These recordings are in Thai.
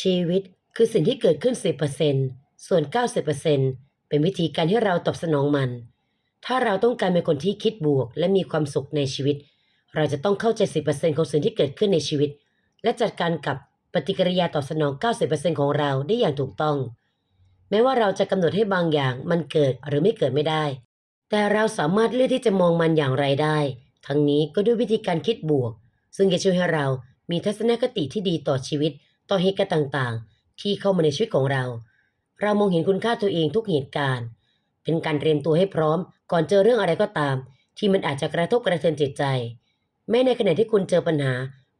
ชีวิตคือสิ่งที่เกิดขึ้น 10%ส่วน 90%เป็นวิธีการที่เราตอบสนองมัน ถ้าเราต้องการเป็นคนที่คิดบวก และมีความสุขในชีวิต เราจะต้องเข้าใจ 10%ของสิ่งที่เกิดขึ้นในชีวิต และจัดการกับปฏิกิริยาตอบสนอง 90%ของเราได้อย่างถูกต้อง แม้ว่าเราจะกำหนดให้บางอย่างมันเกิดหรือไม่เกิดไม่ได้ แต่เราสามารถเลือกที่จะมองมันอย่างไรได้ ทั้งนี้ก็ด้วยวิธีการคิดบวก ซึ่งจะช่วยให้เรามีทัศนคติที่ดีต่อชีวิต ต่อเหตุการณ์ต่างๆ ที่เข้ามาในชีวิตของเรา เรามองเห็นคุณค่าตัวเองทุกเหตุการณ์ เป็นการเตรียมตัวให้พร้อม ก่อนเจอเรื่องอะไรก็ตาม ที่มันอาจจะกระทบกระเทือนจิตใจ แม้ในขณะที่คุณเจอปัญหา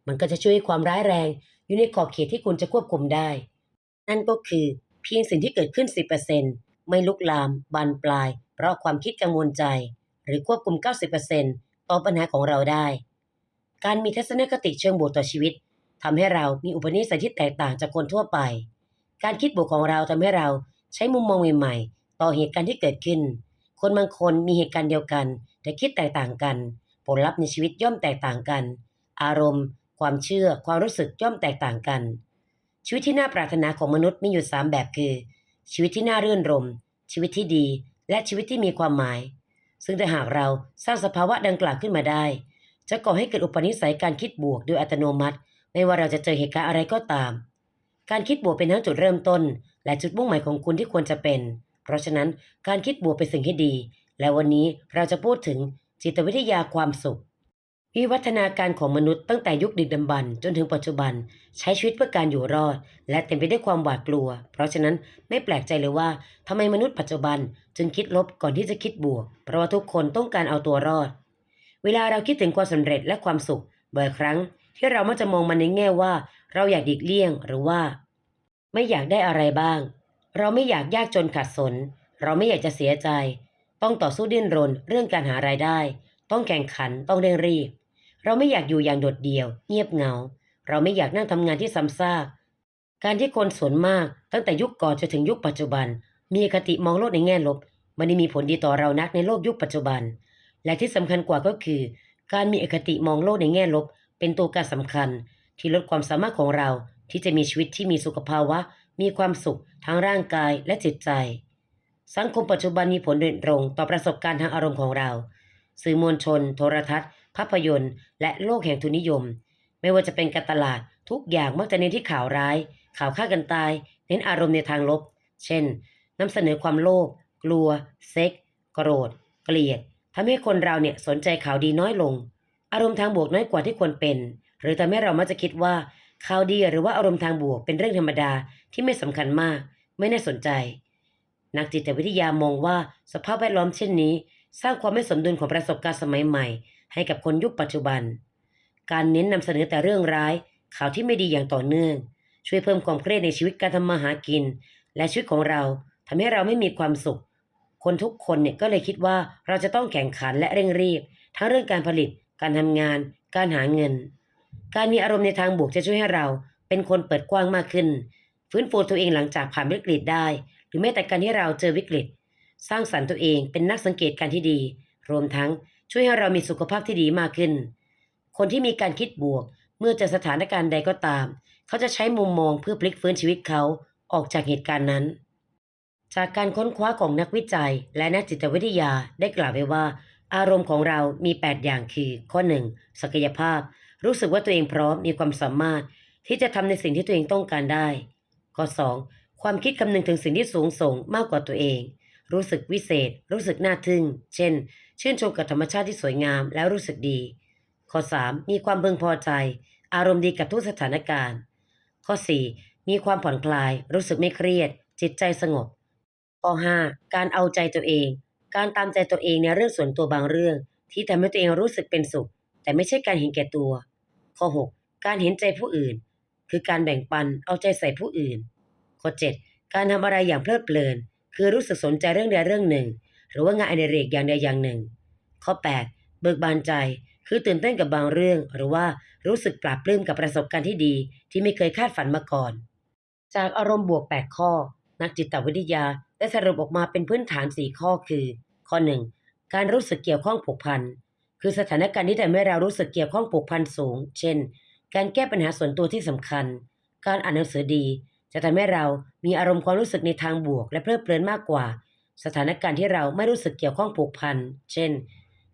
มันก็จะช่วยให้ความร้ายแรง อยู่ในขอบเขตที่คุณจะควบคุมได้ นั่นก็คือเพียงสิ่งที่เกิดขึ้น 10%ไม่ลุกลาม บานปลาย เพราะความคิดกังวลใจ หรือควบคุม 90%ต่อปัญหาของเราได้ การมีทัศนคติเชิงบวกต่อชีวิต ทำให้เรามีอุปนิสัยที่แตกต่างจากคนทั่วไป การคิดบวกของเราทำให้เราใช้มุมมองใหม่ๆ ต่อเหตุการณ์ที่เกิดขึ้น คนบางคนมีเหตุการณ์เดียวกัน แต่คิดแตกต่างกัน ผลลัพธ์ในชีวิตย่อมแตกต่างกัน อารมณ์ ความเชื่อ ความรู้สึกย่อมแตกต่างกัน ชีวิตที่น่าปรารถนาของมนุษย์มีอยู่สามแบบคือ ชีวิตที่น่ารื่นรม ชีวิตที่ดี และชีวิตที่มีความหมาย ซึ่งถ้าหากเราสร้างสภาวะดังกล่าวขึ้นมาได้ จะก่อให้เกิดอุปนิสัยการคิดบวกโดยอัตโนมัติ ไม่ว่าเราจะเจอเหตุการณ์อะไรก็ตาม การคิดบวกเป็นทั้งจุดเริ่มต้น และจุดมุ่งหมายของคุณที่ควรจะเป็น เพราะฉะนั้นการคิดบวกเป็นสิ่งที่ดี และวันนี้เราจะพูดถึงจิตวิทยาความสุข วิวัฒนาการของมนุษย์ตั้งแต่ยุคดึกดำบรรจนถึงปัจจุบัน ใช้ชีวิตเพื่อการอยู่รอด และเต็มไปด้วยความหวาดกลัว เพราะฉะนั้นไม่แปลกใจเลยว่าทำไมมนุษย์ปัจจุบัน จึงคิดลบก่อนที่จะคิดบวก เพราะว่าทุกคนต้องการเอาตัวรอด เวลาเราคิดถึงความสำเร็จและความสุขบ่อยครั้ง ที่เรามักจะมองมันในแง่ว่า เราอยากดีกเลี่ยงหรือว่า ไม่อยากได้อะไรบ้าง เราไม่อยากยากจนขัดสน เราไม่อยากจะเสียใจ ต้องต่อสู้ดิ้นรนเรื่องการหารายได้ ต้องแข่งขันต้องเร่งรีบ เราไม่อยากอยู่อย่างโดดเดี่ยว เงียบเหงา เราไม่อยากนั่งทำงานที่ซ้ำซากการที่คนส่วนมากตั้งแต่ยุคก่อนจนถึงยุคปัจจุบัน มีคติมองโลกในแง่ลบ มันได้มีผลดีต่อเรานักในโลกยุคปัจจุบัน และที่สำคัญกว่าก็คือ การมีอคติมองโลกในแง่ลบ เป็นตัวการสำคัญที่ลดความสามารถของเราที่จะมีชีวิตที่มีสุขภาวะ มีความสุขทั้งร่างกายและจิตใจ สังคมปัจจุบันมีผลโดยตรงต่อประสบการณ์ทางอารมณ์ของเรา สื่อมวลชน โทรทัศน์ ภาพยนตร์ และโลกแห่งทุนนิยม ไม่ว่าจะเป็นการตลาดทุกอย่างมักจะเน้นที่ข่าวร้าย ข่าวฆ่ากันตาย เน้นอารมณ์ในทางลบ เช่นนำเสนอความโลภกลัว เซ็ก โกรธ เกลียดทำให้คนเราเนี่ยสนใจข่าวดีน้อยลง อารมณ์ทางบวกน้อยกว่าที่ควรเป็น หรือทำให้เรามักจะคิดว่าข่าวดีหรือว่าอารมณ์ทางบวกเป็นเรื่องธรรมดาที่ไม่สำคัญมาก ไม่น่าสนใจ นักจิตวิทยามองว่าสภาพแวดล้อมเช่นนี้ สร้างความไม่สมดุลของประสบการณ์สมัยใหม่ ให้กับคนยุคปัจจุบัน การเน้นนำเสนอแต่เรื่องร้าย ข่าวที่ไม่ดีอย่างต่อเนื่อง ช่วยเพิ่มความเครียดในชีวิตการทำมาหากิน และชีวิตของเราทำให้เราไม่มีความสุข คนทุกคนเนี่ยก็เลยคิดว่าเราจะต้องแข่งขันและเร่งรีบ ทั้งเรื่องการผลิต การทำงาน การหาเงิน การมีอารมณ์ในทางบวกจะช่วยให้เรา เป็นคนเปิดกว้างมากขึ้น ฟื้นฟูตัวเองหลังจากผ่านวิกฤตได้ หรือแม้แต่การที่เราเจอวิกฤต สร้างสรรค์ตัวเองเป็นนักสังเกตการที่ดี รวมทั้งช่วยให้เรามีสุขภาพที่ดีมากขึ้น คนที่มีการคิดบวก เมื่อเจอสถานการณ์ใดก็ตาม เขาจะใช้มุมมองเพื่อพลิกฟื้นชีวิตเขาออกจากเหตุการณ์นั้น จากการค้นคว้าของนักวิจัย และนักจิตวิทยาได้กล่าวไว้ว่า อารมณ์ของเรามี 8 อย่างคือ ข้อ 1. ศักยภาพ รู้สึกว่าตัวเองพร้อมมีความสามารถ ที่จะทำในสิ่งที่ตัวเองต้องการได้ ข้อ 2. ความคิดคำนึงถึงสิ่งที่สูงส่งมากกว่าตัวเอง รู้สึกวิเศษ รู้สึกน่าทึ่ง เช่น ชื่นชมกับธรรมชาติที่สวยงามแล้วรู้สึกดี ข้อ 3. มีความพึงพอใจ อารมณ์ดีกับทุกสถานการณ์ ข้อ 4. มีความผ่อนคลาย รู้สึกไม่เครียด จิตใจสงบ ข้อ 5. การเอาใจตัวเอง การตามใจตัวเองในเรื่องส่วนตัวบางเรื่อง ที่ทำให้ตัวเองรู้สึกเป็นสุข แต่ไม่ใช่การเห็นแก่ตัว ข้อ 6. การเห็นใจผู้อื่น คือการแบ่งปันเอาใจใส่ผู้อื่น ข้อ 7. การทำอะไรอย่างเพลิดเพลิน คือรู้สึกสนใจเรื่องใดเรื่องหนึ่ง หรือว่างานอดิเรกอย่างใดอย่างหนึ่ง ข้อ 8. เบิกบานใจ คือตื่นเต้นกับบางเรื่อง หรือว่ารู้สึกปลาบปลื้มกับประสบการณ์ที่ดี ที่ไม่เคยคาดฝันมาก่อน จากอารมณ์บวก 8 ข้อ นักจิตวิทยาได้สรุปออกมาเป็นพื้นฐาน 4 ข้อคือ ข้อ 1. การรู้สึกเกี่ยวข้องผูกพัน คือสถานการณ์ที่ทำให้เรารู้สึกเกี่ยวข้องผูกพันสูง เช่น การแก้ปัญหาส่วนตัวที่สำคัญ การอ่านหนังสือดี จะทำให้เรามีอารมณ์ความรู้สึกในทางบวก และเพลิดเพลินมากกว่า สถานการณ์ที่เราไม่รู้สึกเกี่ยวข้องผูกพัน เช่น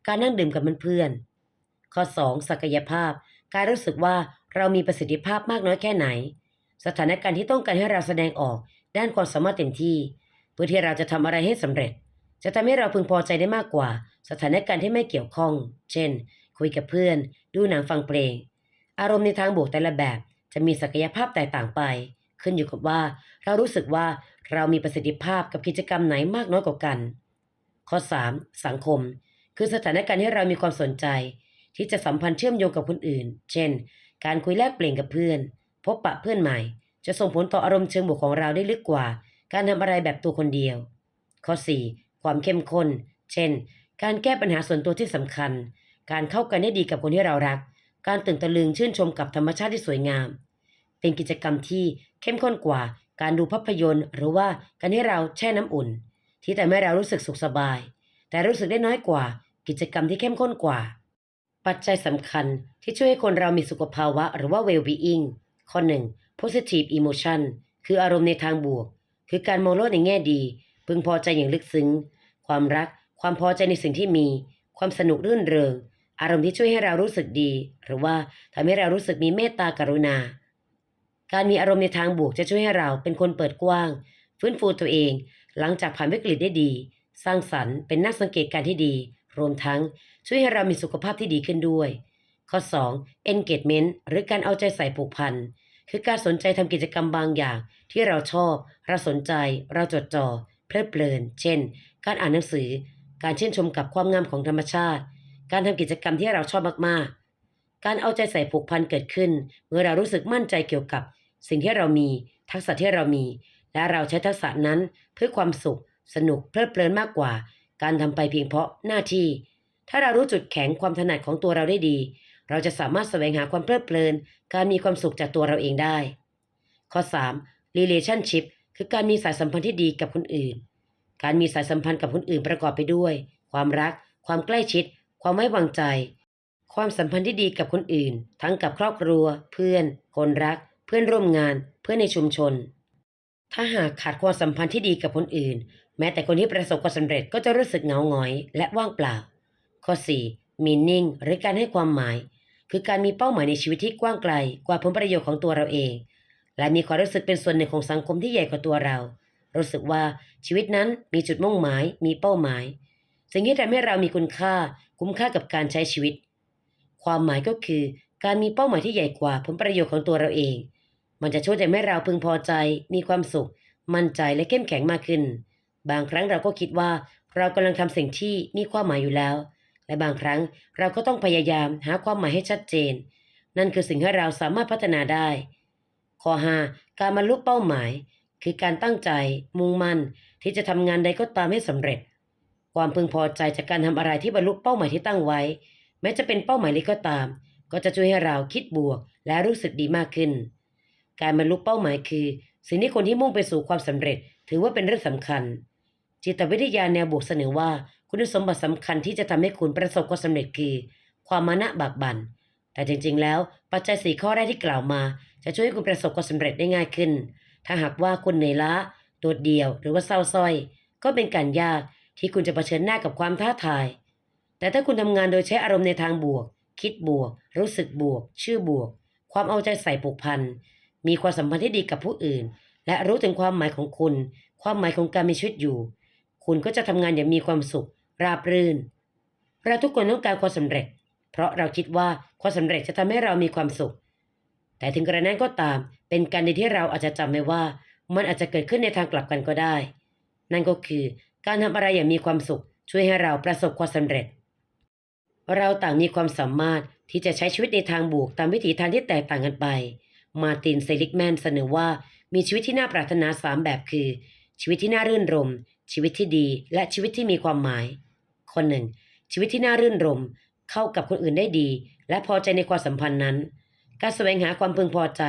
การนั่งดื่มกับเพื่อนๆ ข้อ 2. ศักยภาพ การรู้สึกว่าเรามีประสิทธิภาพมากน้อยแค่ไหน สถานการณ์ที่ต้องการให้เราแสดงออก ด้านความสามารถเต็มที่ เพื่อที่เราจะทำอะไรให้สำเร็จ จะทำให้เราพึงพอใจได้มากกว่า สถานการณ์ที่ไม่เกี่ยวข้อง เช่น คุยกับเพื่อน ดูหนังฟังเพลง อารมณ์ในทางบวกแต่ละแบบ จะมีศักยภาพแตกต่างไป ขึ้นอยู่กับว่าเรารู้สึกว่าเรามีประสิทธิภาพกับกิจกรรมไหนมากน้อยกว่ากัน ข้อ 3. สังคม คือสถานการณ์ที่เรามีความสนใจ ที่จะสัมพันธ์เชื่อมโยงกับคนอื่น เช่น การคุยแลกเปลี่ยนกับเพื่อน พบปะเพื่อนใหม่ จะส่งผลต่ออารมณ์เชิงบวกของเราได้ลึกกว่า การทำอะไรแบบตัวคนเดียว ข้อ 4. ความเข้มข้น เช่น การแก้ปัญหาส่วนตัวที่สำคัญ การเข้ากันได้ดีกับคนที่เรารัก การตื่นตะลึงชื่นชมกับธรรมชาติที่สวยงาม เป็นกิจกรรมที่เข้มข้นกว่า การดูภาพยนตร์ หรือว่าการให้เราแช่น้ำอุ่น ที่แต่ให้เรารู้สึกสุขสบาย แต่รู้สึกได้น้อยกว่า กิจกรรมที่เข้มข้นกว่า ปัจจัยสำคัญที่ช่วยให้คนเรามีสุขภาวะหรือว่า well-being ข้อ 1. Positive emotion คืออารมณ์ในทางบวก คือการมองโลกในแง่ดี พึงพอใจอย่างลึกซึ้ง ความรัก ความพอใจในสิ่งที่มี ความสนุกรื่นเริง อารมณ์ที่ช่วยให้เรารู้สึกดี หรือว่าทำให้เรารู้สึกมีเมตตากรุณา การมีอารมณ์ในทางบวกจะช่วยให้เราเป็นคนเปิดกว้าง ฟื้นฟูตัวเอง หลังจากผ่านวิกฤตได้ดี สร้างสรรค์ เป็นนักสังเกตการณ์ที่ดี รวมทั้งช่วยให้เรามีสุขภาพที่ดีขึ้นด้วย ข้อ 2. engagement หรือการเอาใจใส่ผูกพัน คือการสนใจทำกิจกรรมบางอย่างที่เราชอบ เราสนใจ เราจดจ่อเพลิดเพลิน เช่น การอ่านหนังสือ การชื่นชมกับความงามของธรรมชาติ การทำกิจกรรมที่เราชอบมากๆ การเอาใจใส่ผูกพันเกิดขึ้น เมื่อเรารู้สึกมั่นใจเกี่ยวกับ สิ่งที่เรามี ทักษะที่เรามี และเราใช้ทักษะนั้นเพื่อความสุข สนุกเพลิดเพลินมากกว่า การทำไปเพียงเพราะหน้าที่ ถ้าเรารู้จุดแข็งความถนัดของตัวเราได้ดี เราจะสามารถแสวงหาความเพลิดเพลิน การมีความสุขจากตัวเราเองได้ ข้อ 3. relationship คือการมีสายสัมพันธ์ที่ดีกับคนอื่น การมีสายสัมพันธ์กับคนอื่นประกอบไปด้วย ความรัก ความใกล้ชิด ความไว้วางใจ ความสัมพันธ์ที่ดีกับคนอื่น ทั้งกับครอบครัว เพื่อน คนรัก เพื่อนร่วมงาน เพื่อนในชุมชน ถ้าหากขาดความสัมพันธ์ที่ดีกับคนอื่น แม้แต่คนที่ประสบความสำเร็จก็จะรู้สึกเหงาหงอย และว่างเปล่า ข้อ 4. meaning หรือการให้ความหมาย คือการมีเป้าหมายในชีวิตที่กว้างไกลกว่าผลประโยชน์ของตัวเราเอง และมีความรู้สึกเป็นส่วนหนึ่งของสังคมที่ใหญ่กว่าตัวเรา รู้สึกว่าชีวิตนั้นมีจุดมุ่งหมาย มีเป้าหมาย สิ่งที่ทำให้เรามีคุณค่า คุ้มค่ากับการใช้ชีวิต ความหมายก็คือ การมีเป้าหมายที่ใหญ่กว่าผลประโยชน์ของตัวเราเอง มันจะช่วยทำให้เราพึงพอใจ มีความสุข มั่นใจและเข้มแข็งมากขึ้น บางครั้งเราก็คิดว่าเรากำลังทำสิ่งที่มีความหมายอยู่แล้ว และบางครั้งเราก็ต้องพยายามหาความหมายให้ชัดเจน นั่นคือสิ่งที่เราสามารถพัฒนาได้ ข้อ 5. การบรรลุเป้าหมาย คือการตั้งใจ มุ่งมั่น ที่จะทำงานใดก็ตามให้สำเร็จ ความพึงพอใจจากการทำอะไรที่บรรลุเป้าหมายที่ตั้งไว้ แม้จะเป็นเป้าหมายเล็กก็ตาม ก็จะช่วยให้เราคิดบวก และรู้สึกดีมากขึ้น การบรรลุเป้าหมายคือ สิ่งที่คนที่มุ่งไปสู่ความสำเร็จ ถือว่าเป็นเรื่องสำคัญ จิตวิทยาแนวบวกเสนอว่า คุณสมบัติสำคัญที่จะทำให้คุณประสบความสำเร็จคือ ความมานะบากบัน่นแต่จริง ๆ แล้ว ปัจจัยสี่ข้อแรกที่กล่าวมา จะช่วยให้คุณประสบความสำเร็จได้ง่ายขึ้น ถ้าหากว่าคุณเหนื่อยล้าโดดเดี่ยวหรือว่าเศร้าส้อย ก็เป็นการยากที่คุณจะเผชิญหน้ากับความท้าทาย แต่ถ้าคุณทำงานโดยใช้อารมณ์ในทางบวก คิดบวก รู้สึกบวก ชื่อบวก ความเอาใจใส่ผูกพัน มีความสัมพันธ์ที่ดีกับผู้อื่น และรู้ถึงความหมายของคุณ ความหมายของการมีชีวิตอยู่ คุณก็จะทำงานอย่างมีความสุข ราบรื่น เราทุกคนต้องการความสำเร็จ เพราะเราคิดว่าความสำเร็จจะทำให้เรามีความสุข แต่ถึงกระนั้นก็ตาม เป็นการดีที่เราอาจจะจำไว้ว่า มันอาจจะเกิดขึ้นในทางกลับกันก็ได้ นั่นก็คือการทำอะไรอย่างมีความสุข ช่วยให้เราประสบความสำเร็จ เราต่างมีความสามารถที่จะใช้ชีวิตในทางบวกตามวิถีทางที่แตกต่างกันไป มาตินเซลิกแมนเสนอว่ามีชีวิตที่น่าปรารถนาสามแบบคือ ชีวิตที่น่ารื่นรม ชีวิตที่ดี และชีวิตที่มีความหมาย คนหนึ่ง ชีวิตที่น่ารื่นรม เข้ากับคนอื่นได้ดี และพอใจในความสัมพันธ์นั้น การแสวงหาความพึงพอใจ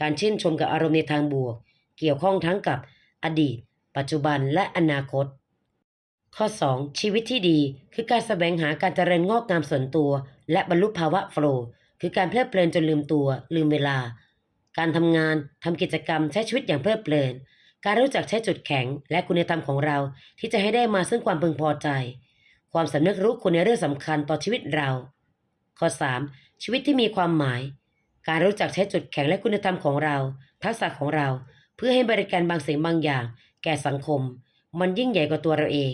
การชื่นชมกับอารมณ์ในทางบวก เกี่ยวข้องทั้งกับอดีต ปัจจุบันและอนาคต ข้อ 2. ชีวิตที่ดีคือการแสวงหาการเจริญงอกงามส่วนตัว และบรรลุภาวะโฟล์คือการเพลิดเพลินจนลืมตัว ลืมเวลา การทำงานทำกิจกรรมใช้ชีวิตอย่างเพลิดเพลินการรู้จักใช้จุดแข็งและคุณธรรมของเราที่จะให้ได้มาซึ่งความพึงพอใจ ความสำนึกรู้คุณในเรื่องสำคัญต่อชีวิตเรา ข้อ 3. ชีวิตที่มีความหมาย การรู้จักใช้จุดแข็งและคุณธรรมของเรา ทักษะของเรา เพื่อให้บริการบางสิ่งบางอย่าง แก่สังคม มันยิ่งใหญ่กว่าตัวเราเอง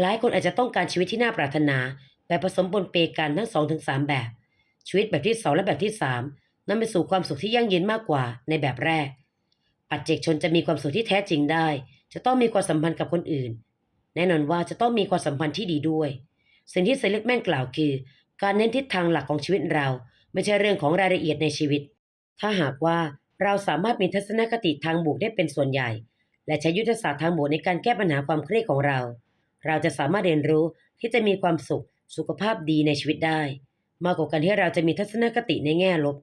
หลายคนอาจจะต้องการชีวิตที่น่าปรารถนาแบบผสมปนเปกันทั้ง2-3ถึงแบบ ชีวิตแบบที่ 2 และแบบที่3นำไปสู่ความสุขที่ยั่งยืนมากกว่าในแบบแรก ปัจเจกชนจะมีความสุขที่แท้จริงได้ จะต้องมีความสัมพันธ์กับคนอื่น แน่นอนว่าจะต้องมีความสัมพันธ์ที่ดีด้วย สิ่งที่เซเลกแม่นกล่าวคือ การเน้นทิศทางหลักของชีวิตเรา ไม่ใช่เรื่องของรายละเอียดในชีวิต ถ้าหากว่าเราสามารถมีทัศนคติทางบวกได้เป็นส่วนใหญ่ และใช้ยุทธศาสตร์ทางบวกในการแก้ปัญหาความเครียดของเรา เราจะสามารถเรียนรู้ที่จะมีความสุขสุขภาพดีในชีวิตได้ มากกว่าการที่เราจะมีทัศนคติในแง่ลบ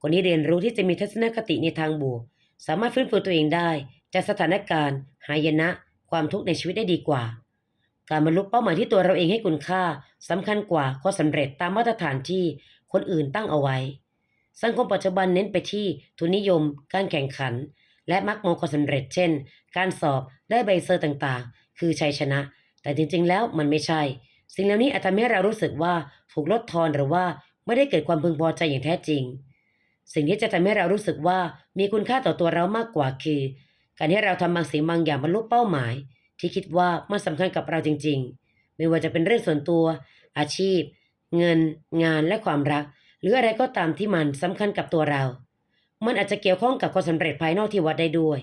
คนที่เรียนรู้ที่จะมีทัศนคติในทางบวก สามารถฟื้นฟูตัวเองได้ จากสถานการณ์ หายนะ ความทุกข์ในชีวิตได้ดีกว่า การบรรลุเป้าหมายที่ตัวเราเองให้คุณค่าสำคัญกว่าความสำเร็จตามมาตรฐานที่คนอื่นตั้งเอาไว้ สังคมปัจจุบันเน้นไปที่ทุนนิยม การแข่งขัน และมักมองความสำเร็จ เช่น การสอบได้ใบเซอร์ต่างๆ คือชัยชนะ แต่จริงๆ แล้วมันไม่ใช่ สิ่งเหล่านี้อาจทำให้เรารู้สึกว่าถูกลดทอนหรือว่าไม่ได้เกิดความพึงพอใจอย่างแท้จริง สิ่งที่จะทำให้เรารู้สึกว่ามีคุณค่าต่อตัวเรามากกว่าคือ การที่เราทำบางสิ่งบางอย่างบรรลุเป้าหมาย ที่คิดว่ามันสำคัญกับเราจริง ๆ ไม่ว่าจะเป็นเรื่องส่วนตัว อาชีพ เงิน งานและความรัก หรืออะไรก็ตามที่มันสำคัญกับตัวเรา มันอาจจะเกี่ยวข้องกับความสำเร็จภายนอกที่วัดได้ด้วย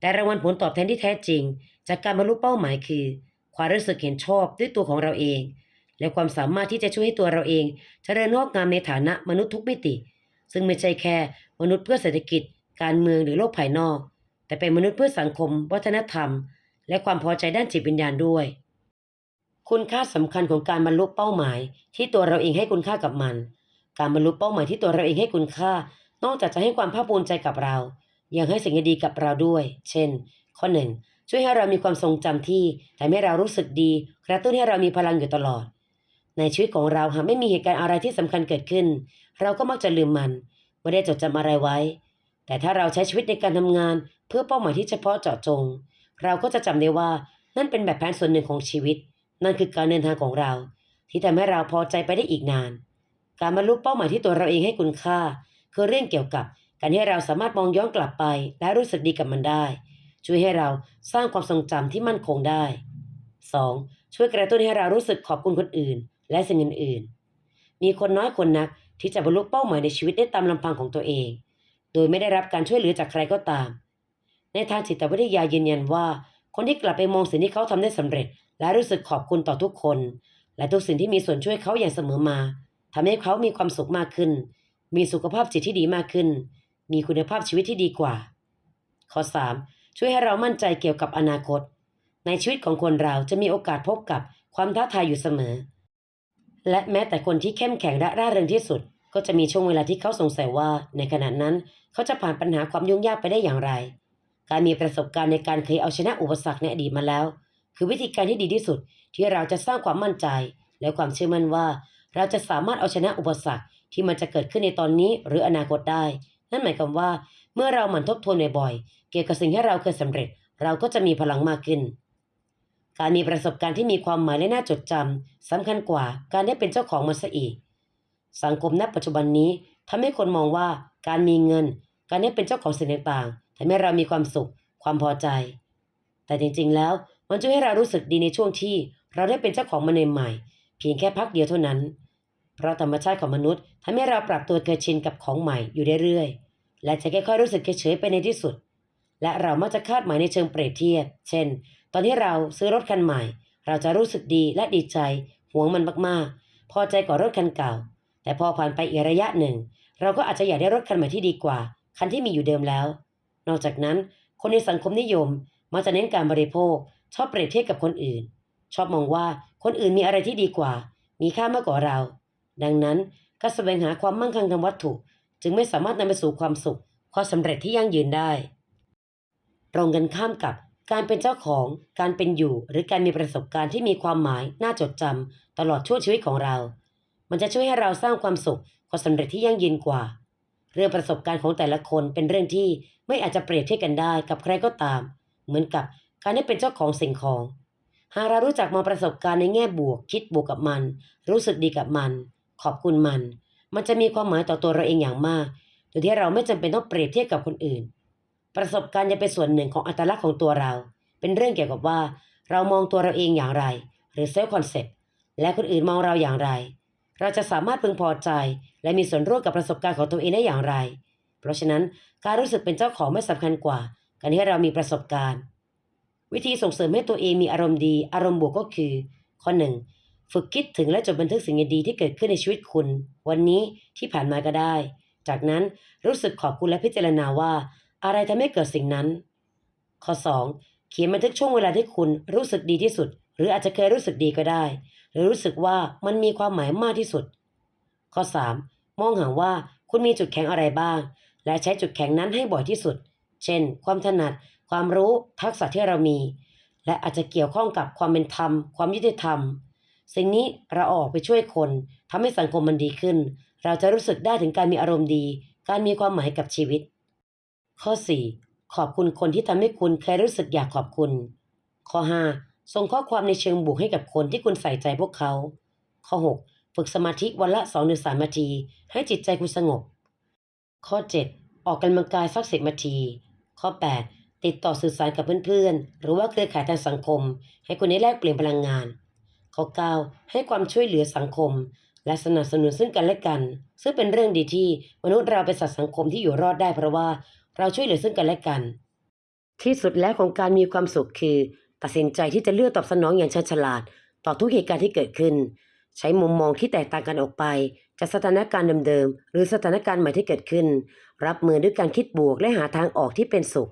แต่รางวัลผลตอบแทนที่แท้จริง จากการบรรลุเป้าหมายคือ ความรู้สึกเห็นชอบด้วยตัวของเราเอง และความสามารถที่จะช่วยให้ตัวเราเองเจริญงอกงามในฐานะมนุษย์ทุกมิติ ซึ่งไม่ใช่แค่ มนุษย์เพื่อเศรษฐกิจ การเมืองหรือโลกภายนอก แต่เป็นมนุษย์เพื่อสังคม วัฒนธรรม และความพอใจด้านจิตวิญญาณด้วย คุณค่าสำคัญของการบรรลุเป้าหมาย ที่ตัวเราเองให้คุณค่ากับมัน การบรรลุเป้าหมายที่ตัวเราเองให้คุณค่า นอกจากจะให้ความภาคภูมิใจกับเรา ยังให้สิ่งดีกับเราด้วย เช่น ข้อหนึ่งช่วยให้เรามีความทรงจำที่ทำให้เรารู้สึกดีกระตุ้นให้เรามีพลังอยู่ตลอด ในชีวิตของเราหากไม่มีเหตุการณ์อะไรที่สำคัญเกิดขึ้น เราก็มักจะลืมมันไม่ได้จดจำอะไรไว้ แต่ถ้าเราใช้ชีวิตในการทำงาน เพื่อเป้าหมายที่เฉพาะเจาะจง เราก็จะจำได้ว่านั่นเป็นแบบแผนส่วนหนึ่งของชีวิต นั่นคือการเดินทางของเรา ที่ทำให้เราพอใจไปได้อีกนาน การบรรลุเป้าหมายที่ตัวเราเองให้คุณค่า คือเรื่องเกี่ยวกับการให้เราสามารถมองย้อนกลับไป และรู้สึกดีกับมันได้ ช่วยให้เราสร้างความทรงจำที่มั่นคงได้ 2. ช่วยกระตุ้นให้เรารู้สึกขอบคุณคนอื่น และสิ่งอื่นๆมีคนน้อยคนนักที่จะบรรลุเป้าหมายในชีวิตได้ตามลำพังของตัวเอง ดยไม่ได้รับการช่วยเหลือจากใครก็ตาม ในทางจิตวิทยายืนยันว่า คนที่กลับไปมองสิ่งที่เขาทำได้สำเร็จ และรู้สึกขอบคุณต่อทุกคน และทุกสิ่งที่มีส่วนช่วยเขาอย่างเสมอมาทำให้เขามีความสุขมากขึ้น มีสุขภาพจิตที่ดีมากขึ้น มีคุณภาพชีวิตที่ดีกว่า ข้อ 3. ช่วยให้เรามั่นใจเกี่ยวกับอนาคต ในชีวิตของคนเราจะมีโอกาสพบกับความท้าทายอยู่เสมอ และแม้แต่คนที่เข้มแข็งและร่าเริงที่สุด ก็จะมีช่วงเวลาที่เขาสงสัยว่าในขณะนั้นเขาจะผ่านปัญหาความยุ่งยากไปได้อย่างไร การมีประสบการณ์ในการเคยเอาชนะอุปสรรคในอดีตมาแล้ว คือวิธีการที่ดีที่สุดที่เราจะสร้างความมั่นใจ และความเชื่อมั่นว่า เราจะสามารถเอาชนะอุปสรรคที่มันจะเกิดขึ้นในตอนนี้หรืออนาคตได้ นั่นหมายความว่าเมื่อเราหมั่นทบทวนบ่อยๆเกี่ยวกับสิ่งที่เราเคยสำเร็จ เราก็จะมีพลังมากขึ้น การมีประสบการณ์ที่มีความหมายและน่าจดจำสำคัญกว่าการได้เป็นเจ้าของมันซะอีก สังคมณปัจจุบันนี้ทำให้คนมองว่าการมีเงิน การได้เป็นเจ้าของสิ่งต่างๆทำให้เรามีความสุข ความพอใจ แต่จริงๆแล้วมันจะให้เรารู้สึกดีในช่วงที่เราได้เป็นเจ้าของมันใหม่เพียงแค่พักเดียวเท่านั้น เพราะธรรมชาติของมนุษย์ทำให้เราปรับตัวเคยชินกับของใหม่อยู่เรื่อยๆ และจะค่อยๆรู้สึกเฉยๆไปในที่สุด และเรามักจะคาดหมายในเชิงเปรียบเทียบ เช่น ตอนที่เราซื้อรถคันใหม่ เราจะรู้สึกดีและดีใจหวงมันมากๆ พอใจกว่ารถคันเก่า แต่พอผ่านไปอีกระยะหนึ่ง เราก็อาจจะอยากได้รถคันใหม่ที่ดีกว่า คันที่มีอยู่เดิมแล้ว นอกจากนั้น คนในสังคมนิยมมักจะเน้นการบริโภค ชอบเปรียบเทียบกับคนอื่น ชอบมองว่าคนอื่นมีอะไรที่ดีกว่า มีค่ามากกว่าเรา ดังนั้นการแสวงหาความมั่งคั่งทางวัตถุ จึงไม่สามารถนำไปสู่ความสุขความสำเร็จที่ยั่งยืนได้ ตรงกันข้ามกับการเป็นเจ้าของ การเป็นอยู่ หรือการมีประสบการณ์ที่มีความหมาย น่าจดจำตลอดช่วงชีวิตของเรา มันจะช่วยให้เราสร้างความสุขความสำเร็จที่ยั่งยืนกว่า เรื่องประสบการณ์ของแต่ละคนเป็นเรื่องที่ไม่อาจจะเปรียบเทียบกันได้กับใครก็ตาม เหมือนกับการได้เป็นเจ้าของสิ่งของ หากเรารู้จักมองประสบการณ์ในแง่บวก คิดบวกกับมัน รู้สึกดีกับมัน ขอบคุณมัน มันจะมีความหมายต่อตัวเราเองอย่างมากโดยที่เราไม่จำเป็นต้องเปรียบเทียบกับคนอื่น ประสบการณ์จะเป็นส่วนหนึ่งของอัตลักษณ์ของตัวเรา เป็นเรื่องเกี่ยวกับว่า เรามองตัวเราเองอย่างไร หรือเซลฟ์คอนเซ็ปต์และคนอื่นมองเราอย่างไร เราจะสามารถพึงพอใจ และมีส่วนร่วมกับประสบการณ์ของตัวเองได้อย่างไร เพราะฉะนั้นการรู้สึกเป็นเจ้าของไม่สำคัญกว่า การที่เรามีประสบการณ์ วิธีส่งเสริมให้ตัวเองมีอารมณ์ดี อารมณ์บวกก็คือ ข้อหนึ่งฝึกคิดถึงและจดบันทึกสิ่งดีที่เกิดขึ้นในชีวิตคุณ วันนี้ที่ผ่านมาก็ได้ จากนั้นรู้สึกขอบคุณและพิจารณาว่า อะไรทำให้เกิดสิ่งนั้น ข้อ 2 เขียนบันทึกช่วงเวลาที่คุณรู้สึกดีที่สุด หรืออาจจะเคยรู้สึกดีก็ได้ หรือรู้สึกว่ามันมีความหมายมากที่สุด ข้อ 3 มองหาว่าคุณมีจุดแข็งอะไรบ้าง และใช้จุดแข็งนั้นให้บ่อยที่สุด เช่น ความถนัด ความรู้ทักษะที่เรามี และอาจจะเกี่ยวข้องกับความเป็นธรรม ความยุติธรรม สิ่งนี้เราออกไปช่วยคนทำให้สังคมมันดีขึ้น เราจะรู้สึกได้ถึงการมีอารมณ์ดี การมีความหมายกับชีวิต ข้อ 4 ขอบคุณคนที่ทำให้คุณเคยรู้สึกอยากขอบคุณ ข้อ 5 ส่งข้อความในเชิงบวกให้กับคนที่คุณใส่ใจพวกเขา ข้อ 6 ฝึกสมาธิวันละ2-3นาที ให้จิตใจคุณสงบ ข้อ 7 ออกกำลังกายสักสิบนาที ข้อ 8 ติดต่อสื่อสารกับเพื่อนๆ หรือว่าเครือข่ายทางสังคม ให้คุณได้แลกเปลี่ยนพลังงาน ข้อ 9 ให้ความช่วยเหลือสังคม และสนับสนุนซึ่งกันและกัน ซึ่งเป็นเรื่องดีที่มนุษย์เราเป็นสัตว์สังคมที่อยู่รอดได้เพราะว่าเราช่วยเหลือซึ่งกันและกัน ที่สุดแล้วของการมีความสุขคือ ตัดสินใจที่จะเลือกตอบสนองอย่างชันฉลาด ต่อทุกเหตุการณ์ที่เกิดขึ้น ใช้มุมมองที่แตกต่างกันออกไป จากสถานการณ์เดิมๆหรือสถานการณ์ใหม่ที่เกิดขึ้น รับมือด้วยการคิดบวกและหาทางออกที่เป็นสุข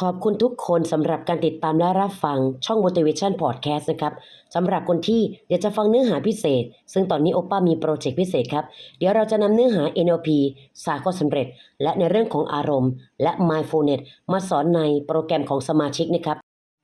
ขอบคุณทุกคนสำหรับการติดตามและรับฟังช่อง Motivation Podcast นะครับสำหรับคนที่อยากจะฟังเนื้อหาพิเศษ ซึ่งตอนนี้โอป้ามีโปรเจกต์พิเศษครับ เดี๋ยวเราจะนำเนื้อหา NLP สากลสำเร็จ และในเรื่องของอารมณ์ และ Mindfulness มาสอนในโปรแกรมของสมาชิกนะครับ